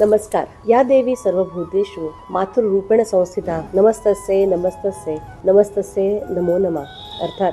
नमस्कार. या देवी सर्व भूतेषु मातृरूपेण संस्थिता. नमस्तसे नमस्तसे नमस्तसे नमो नमा. अर्थात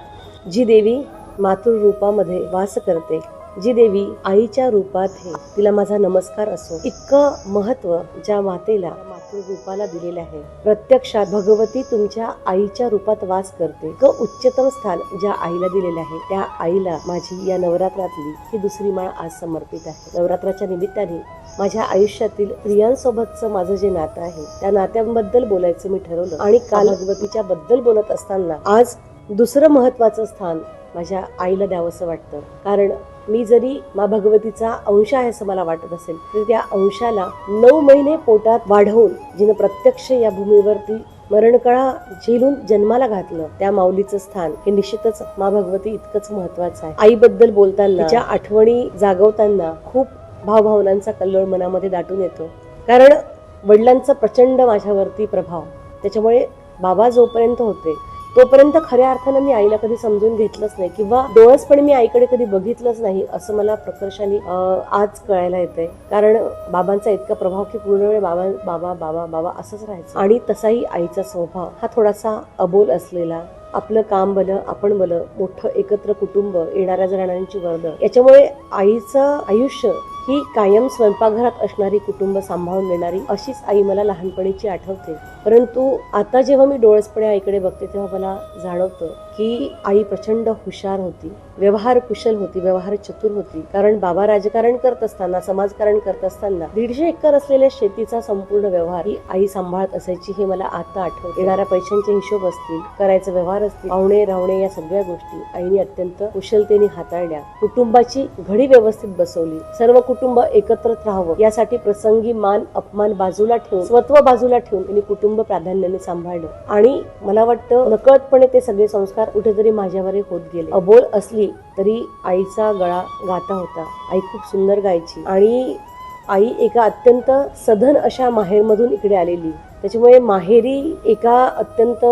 जी देवी मातृरूपामध्ये वास करते जी देवी आईच्या रूपात आहे तिला माझा नमस्कार असो. इतकं महत्त्व ज्या मातेला मातृरूपाला दिलेलं आहे. प्रत्यक्षात भगवती तुमच्या आईच्या रूपात वास करते. क उच्चतम स्थान ज्या आईला दिलेलं आहे त्या आईला माझी या नवरात्रातली ही दुसरी माळ आज समर्पित आहे. नवरात्राच्या निमित्ताने माझ्या आयुष्यातील स्त्रियांसोबतचं माझं जे नातं आहे त्या नात्यांबद्दल बोलायचं मी ठरवलं आणि काल भगवतीच्या बद्दल बोलत असताना आज दुसरं महत्वाचं स्थान माझ्या आईला द्यावंसं वाटतं. कारण मी जरी मा भगवतीचा अंश आहे असं मला वाटत असेल तरी त्या अंशाला नऊ महिने पोटात वाढवून जिनं प्रत्यक्ष या भूमीवरती मरणकळा झेलून जन्माला घातलं त्या माऊलीचं स्थान हे निश्चितच मा भगवती इतकंच महत्वाचं आहे. आईबद्दल बोलताना तिच्या आठवणी जागवताना खूप भावभावनांचा कल्लोळ मनामध्ये दाटून येतो. कारण वडिलांचा प्रचंड माझ्यावरती प्रभाव. त्याच्यामुळे बाबा जोपर्यंत होते तोपर्यंत खऱ्या अर्थानं मी आईला कधी समजून घेतलंच नाही किंवा डोळसपणे मी आईकडे कधी बघितलंच नाही असं मला प्रकर्षाने आज कळायला येतंय. कारण बाबांचा इतका प्रभाव की पूर्ण वेळ बाबा बाबा बाबा बाबा असंच राहायचं. आणि तसाही आईचा स्वभाव हा थोडासा अबोल असलेला आपलं काम भलं आपण बलं मोठं एकत्र कुटुंब येणाऱ्या जणांची वर्ण याच्यामुळे आईचं आयुष्य ही कायम स्वयंपाकघरात असणारी कुटुंब सांभाळून देणारी अशीच आई मला लहानपणीची आठवते. परंतु आता जेव्हा मी डोळसपणे आईकडे बघते तेव्हा मला जाणवतं की आई प्रचंड हुशार होती. व्यवहार कुशल होती व्यवहार चतुर होती. कारण बाबा राजकारण करत असताना समाजकारण करत असताना दीडशे एकर असलेल्या शेतीचा संपूर्ण व्यवहार ही आई सांभाळत असायची हे मला आता आठवत. येणाऱ्या पैशांचे हिशोब असतील करायचे व्यवहार असतील पाहुणे राहणे या सगळ्या गोष्टी आईने अत्यंत कुशलतेने हाताळल्या. कुटुंबाची घडी व्यवस्थित बसवली. सर्व कुटुंब एकत्रित राहावं यासाठी प्रसंगी मान अपमान बाजूला ठेवून स्वत्व बाजूला ठेवून त्यांनी कुटुंब प्राधान्याने सांभाळलं. आणि मला वाटतं नकळतपणे ते सगळे संस्कार कुठेतरी माझ्यावर होत गेले. अबोल असली तरी आईचा गळा गाता होता. आई खूप सुंदर गायची. आणि आई एका अत्यंत सधन अशा माहेरमधून इकडे आलेली. त्याच्यामुळे माहेरी एका अत्यंत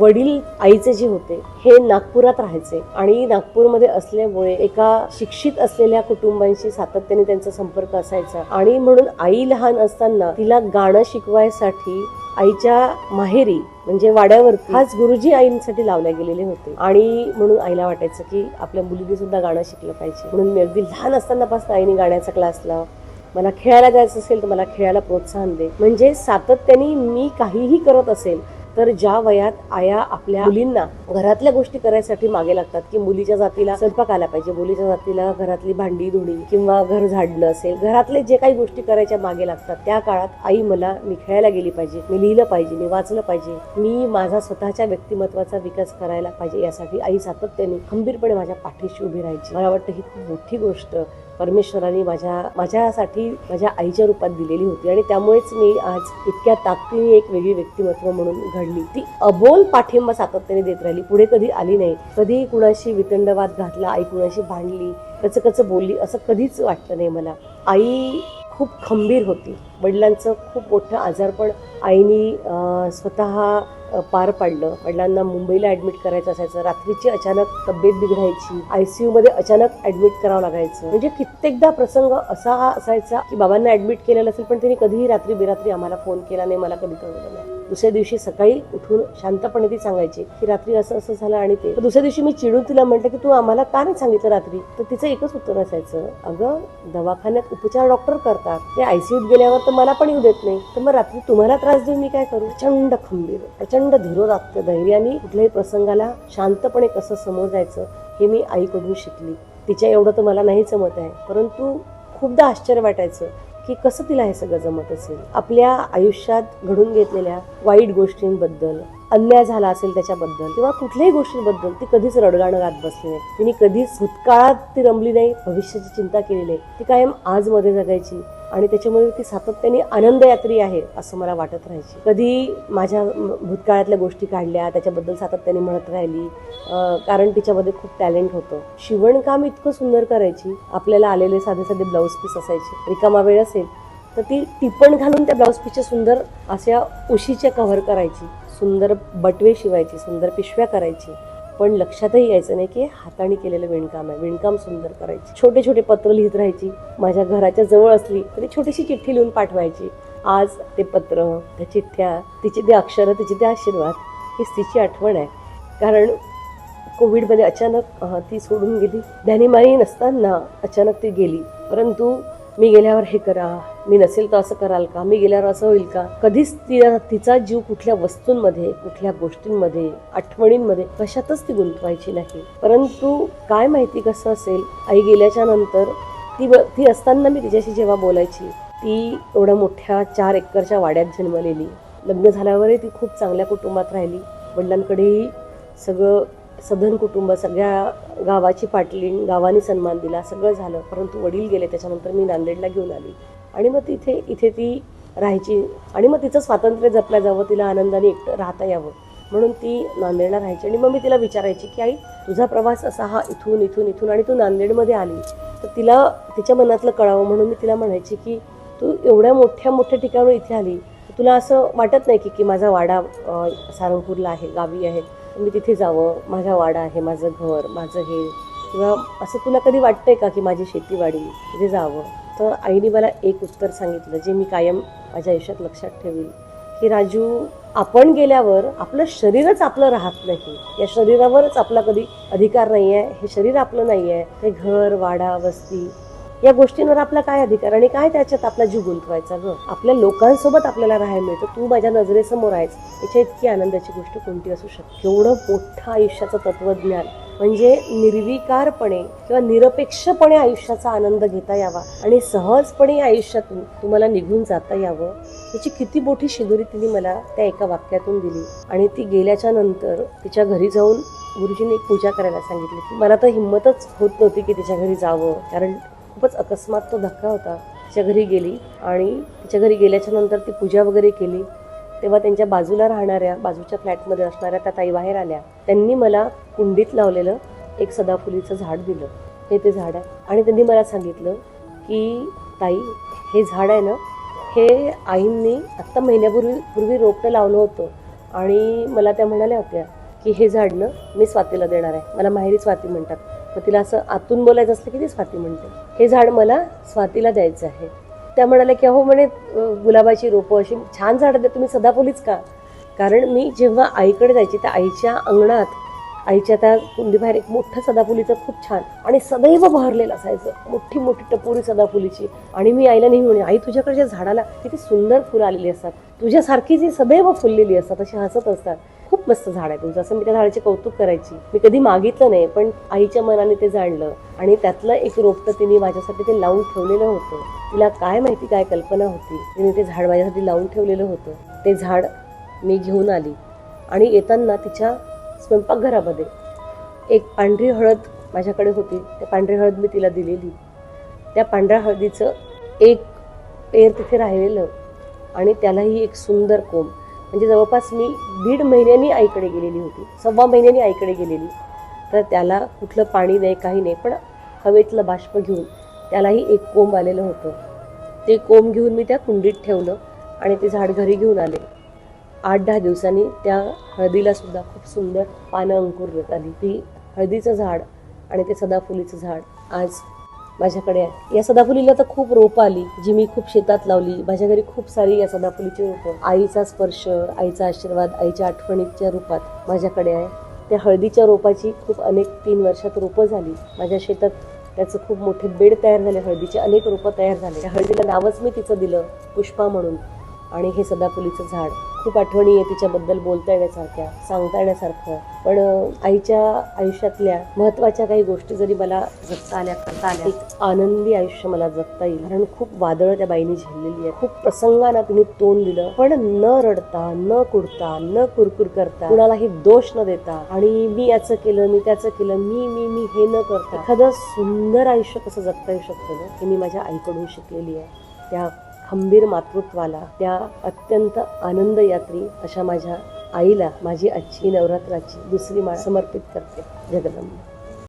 वडील आईचे जे होते हे नागपुरात राहायचे. आणि नागपूरमध्ये असल्यामुळे एका शिक्षित असलेल्या कुटुंबांशी सातत्याने त्यांचा संपर्क असायचा. आणि म्हणून आई लहान असताना तिला गाणं शिकवायसाठी आईच्या माहेरी म्हणजे वाड्यावर खास गुरुजी आईंसाठी लावल्या गेलेले होते. आणि म्हणून आईला वाटायचं की आपल्या मुलीने सुद्धा गाणं शिकलं पाहिजे. म्हणून मी अगदी लहान असतानापासून आईने गाण्याचा क्लास लाव मला खेळायला जायचं असेल तर मला खेळायला प्रोत्साहन दे. म्हणजे सातत्याने मी काहीही करत असेल तर ज्या वयात आया आपल्या मुलींना घरातल्या गोष्टी करायसाठी मागे लागतात की मुलीच्या जातीला स्वयंपाक आला पाहिजे मुलीच्या जातीला घरातली भांडी धुणी किंवा घर झाडणं असेल घरातले जे काही गोष्टी करायच्या मागे लागतात त्या काळात आई मला मी खेळायला गेली पाहिजे मी लिहिलं पाहिजे मी वाचलं पाहिजे मी माझा स्वतःच्या व्यक्तिमत्वाचा विकास करायला पाहिजे यासाठी आई सातत्याने खंबीरपणे माझ्या पाठीशी उभी राहायची. मला वाटतं ही खूप मोठी गोष्ट परमेश्वराने माझ्या माझ्यासाठी माझ्या आईच्या रूपात दिलेली होती आणि त्यामुळेच मी आज इतक्या ताकदीने एक वेगळी व्यक्तिमत्व म्हणून घडली. ती अबोल पाठिंबा सातत्याने देत राहिली. पुढे कधी आली नाही. कधीही कुणाशी वितंडवाद घातला आई कुणाशी भांडली कचं कचं बोलली असं कधीच वाटलं नाही मला. आई खूप खंबीर होती. वडिलांचं खूप मोठं आजारपण आईनी स्वतः पार पाडलं. वडिलांना मुंबईला ॲडमिट करायचं असायचं. रात्रीची अचानक तब्येत बिघडायची. आय सी यूमध्ये अचानक ॲडमिट करावं लागायचं. म्हणजे कित्येकदा प्रसंग असा असायचा की बाबांना ॲडमिट केलेला असेल पण त्यांनी कधीही रात्री बेरात्री आम्हाला फोन केला नाही. मला कधी कळवलं नाही. दुसऱ्या दिवशी सकाळी उठून शांतपणे ती सांगायची की रात्री असं असं झालं आणि ते. दुसऱ्या दिवशी मी चिडून तिला म्हटलं की तू आम्हाला का नाही सांगितलं रात्री? तर तिचं एकच उत्तर असायचं अगं दवाखान्यात उपचार डॉक्टर करतात. ते आयसीयूत गेल्यावर तर मला पण येऊ देत नाही. तर मग रात्री तुम्हाला त्रास देऊन मी काय करू? प्रचंड खंबीर प्रचंड धीरोदात्त धैर्याने कुठल्याही प्रसंगाला शांतपणे कसं समोर जायचं हे मी आईकडून शिकली. तिच्या एवढं तर मला नाही जमत आहे. परंतु खूपदा आश्चर्य वाटायचं की कसं तिला हे सगळं जमत असेल? आपल्या आयुष्यात घडून घेतलेल्या वाईट गोष्टींबद्दल अन्याय झाला असेल त्याच्याबद्दल किंवा कुठल्याही गोष्टींबद्दल ती कधीच रडगाणं गात बसली नाही. तिने कधीच भूतकाळात ती रमली नाही भविष्याची चिंता केली नाही. ती कायम आजमध्ये जगायची. आणि त्याच्यामुळे ती सातत्याने आनंदयात्री आहे असं मला वाटत राहायची. कधी माझ्या भूतकाळातल्या गोष्टी काढल्या त्याच्याबद्दल सातत्याने म्हणत राहिली. कारण तिच्यामध्ये खूप टॅलेंट होतं. शिवणकाम इतकं सुंदर करायची. आपल्याला आलेले साधे साधे ब्लाऊज पीस असायचे. रिकामा वेळ असेल तर ती टिपण घालून त्या ब्लाऊज पीसच्या सुंदर अशा उशीच्या कव्हर करायची. सुंदर बटवे शिवायची सुंदर पिशव्या करायची. पण लक्षातही यायचं नाही की हाताने केलेलं विणकाम आहे. विणकाम सुंदर करायची. छोटे छोटे पत्र लिहित राहायची. माझ्या घराच्या जवळ असली तरी छोटीशी चिठ्ठी लिहून पाठवायची. आज ते पत्र त्या चिठ्ठ्या तिची ते अक्षरं तिचे ते आशीर्वाद हीच तिची आठवण आहे. कारण कोविडमध्ये अचानक ती सोडून गेली. ध्यानीमानी नसताना अचानक ती गेली. परंतु मी गेल्यावर हे करा. मी नसेल तर असं कराल का? मी गेल्यावर असं होईल का? कधीच तिला तिचा जीव कुठल्या वस्तूंमध्ये कुठल्या गोष्टींमध्ये आठवणींमध्ये कशातच ती गुंतवायची नाही. परंतु काय माहिती कसं असेल? आई गेल्याच्यानंतर ती ती असताना मी तिच्याशी जेव्हा बोलायची ती एवढ्या मोठ्या चार एकरच्या वाड्यात जन्मलेली. लग्न झाल्यावरही ती खूप चांगल्या कुटुंबात राहिली. वडिलांकडेही सगळं सधन कुटुंब सगळ्या गावाची पाटली गावाने सन्मान दिला सगळं झालं. परंतु वडील गेले त्याच्यानंतर मी नांदेडला घेऊन आली. आणि मग तिथे इथे ती राहायची. आणि मग तिचं स्वातंत्र्य जपलं जावं तिला आनंदाने एकटं राहता यावं. म्हणून ती नांदेडला राहायची. आणि मग मी तिला विचारायची की आई तुझा प्रवास असा हा इथून इथून इथून आणि तू नांदेडमध्ये आली. तर तिला तिच्या मनातलं कळावं म्हणून मी तिला म्हणायची की तू एवढ्या मोठ्या मोठ्या ठिकाणावर इथे आली. तुला असं वाटत नाही की की माझा वाडा सारंगपूरला आहे गावी आहे. मी तिथे जावं माझा वाडा आहे माझं घर माझं हे. किंवा असं तुला कधी वाटतंय का की माझी शेतीवाडी तिथे जावं? तर आईने मला एक उत्तर सांगितलं जे मी कायम माझ्या आयुष्यात लक्षात ठेवील की राजू आपण गेल्यावर आपलं शरीरच आपलं राहत नाही. या शरीरावरच आपला कधी अधिकार नाही आहे हे शरीर आपलं नाही आहे हे घर वाडा वस्ती या गोष्टींवर आपला काय अधिकार आणि काय त्याच्यात आपला जीव गुंतवायचा ग? आपल्या लोकांसोबत आपल्याला राहायला मिळतं. तू माझ्या नजरेसमोर आहेस. याच्या इतकी आनंदाची गोष्ट कोणती असू शकते? एवढं मोठं आयुष्याचं तत्वज्ञान. म्हणजे निर्विकारपणे किंवा निरपेक्षपणे आयुष्याचा आनंद घेता यावा आणि सहजपणे आयुष्यातून तुम्हाला निघून जाता यावं याची किती मोठी शिदोरी तिने मला त्या एका वाक्यातून दिली. आणि ती गेल्याच्यानंतर तिच्या घरी जाऊन गुरुजींनी एक पूजा करायला सांगितली. मला तर हिंमतच होत नव्हती की तिच्या घरी जावं कारण खूपच अकस्मात तो धक्का होता. तिच्या घरी गेली आणि तिच्या घरी गेल्याच्यानंतर ती पूजा वगैरे केली. तेव्हा त्यांच्या बाजूला राहणाऱ्या बाजूच्या फ्लॅटमध्ये असणाऱ्या त्या ताई बाहेर आल्या. त्यांनी मला कुंडीत लावलेलं एक सदाफुलीचं झाड दिलं. हे ते झाड आहे. आणि त्यांनी मला सांगितलं की ताई हे झाड आहे ना हे आईंनी आत्ता महिन्यापूर्वी पूर्वी रोपटं लावलं होतं आणि मला त्या म्हणाल्या होत्या की हे झाड ना मी स्वातीला देणार आहे. मला माहेरी स्वाती म्हणतात. मग तिला असं आतून बोलायचं असलं की ती स्वाती म्हणते. हे झाड मला स्वातीला द्यायचं आहे. त्या म्हणाल्या की अहो म्हणे गुलाबाची रोपं अशी छान झाडं द्या तुम्ही सदाफुलीच का? कारण मी जेव्हा आईकडे जायची त्या आईच्या अंगणात आईच्या त्या कुंडीबाहेर एक मोठं सदाफुलीचं खूप छान आणि सदैव बहरलेलं असायचं. मोठी मोठी टपोरी सदाफुलीची. आणि मी आईला नेहमी म्हणे आई तुझ्याकडच्या झाडाला किती सुंदर फुलं आलेली असतात तुझ्यासारखी जी सदैव फुललेली असतात अशी हसत असतात. खूप मस्त झाड आहे तुमचं. असं मी त्या झाडाचे कौतुक करायची. मी कधी मागितलं नाही पण आईच्या मनाने ते जाणलं. आणि त्यातलं एक रोपटं तिने माझ्यासाठी ते लावून ठेवलेलं होतं. तिला काय माहिती काय कल्पना होती. तिने ते झाड माझ्यासाठी लावून ठेवलेलं होतं. ते झाड मी घेऊन आली. आणि येताना तिच्या स्वयंपाकघरामध्ये एक पांढरी हळद माझ्याकडे होती. त्या पांढरी हळद मी तिला दिलेली. त्या पांढऱ्या हळदीचं एक पेर तिथे राहिलेलं. आणि त्यालाही एक सुंदर कोंब. म्हणजे जवळपास मी दीड महिन्यांनी आईकडे गेलेली होती. सव्वा महिन्यांनी आईकडे गेलेली. तर त्याला कुठलं पाणी नाही काही नाही पण हवेतलं बाष्प घेऊन त्यालाही एक कोंब आलेलं होतं. ते कोंब घेऊन मी त्या कुंडीत ठेवलं आणि ते झाड घरी घेऊन आले. आठ दहा दिवसांनी त्या हळदीला सुद्धा खूप सुंदर पानं अंकुरण्यात आली. ती हळदीचं झाड आणि ते सदाफुलीचं झाड आज माझ्याकडे आहे. या सदाफुलीला तर खूप रोपं आली जी मी खूप शेतात लावली. माझ्या घरी खूप सारी या सदाफुलीची रोपं. आईचा स्पर्श आईचा आशीर्वाद आईच्या आठवणीच्या रूपात माझ्याकडे आहे. त्या हळदीच्या रोपाची खूप अनेक तीन वर्षात रोपं झाली. माझ्या शेतात त्याचं खूप मोठे बेड तयार झाले हळदीचे अनेक रोपं तयार झाले. त्या हळदीला नावच मी तिचं दिलं पुष्पा म्हणून. आणि हे सदाफुलीचं झाड खूप आठवणी आहे तिच्याबद्दल बोलता येण्यासारख्या सांगता येण्यासारखं. पण आईच्या आयुष्यातल्या महत्त्वाच्या काही गोष्टी जरी मला जगता आल्या करता आल्या. एक आनंदी आयुष्य मला जगता येईल. कारण खूप वादळं त्या बाईने झेललेली आहे खूप प्रसंगांना तिने तोंड दिलं. पण न रडता न कुडता न कुरकुर करता कुणालाही दोष न देता आणि मी याचं केलं मी त्याचं केलं मी मी मी हे न करता एखादं सुंदर आयुष्य कसं जगता येऊ शकतं ना हे मी माझ्या आईकडून शिकलेली आहे. त्या खंबीर मातृत्वाला त्या अत्यंत आनंद यात्री अशा माझ्या आईला माझी आजची नवरात्राची दुसरी माळ समर्पित करते. जगदंबा.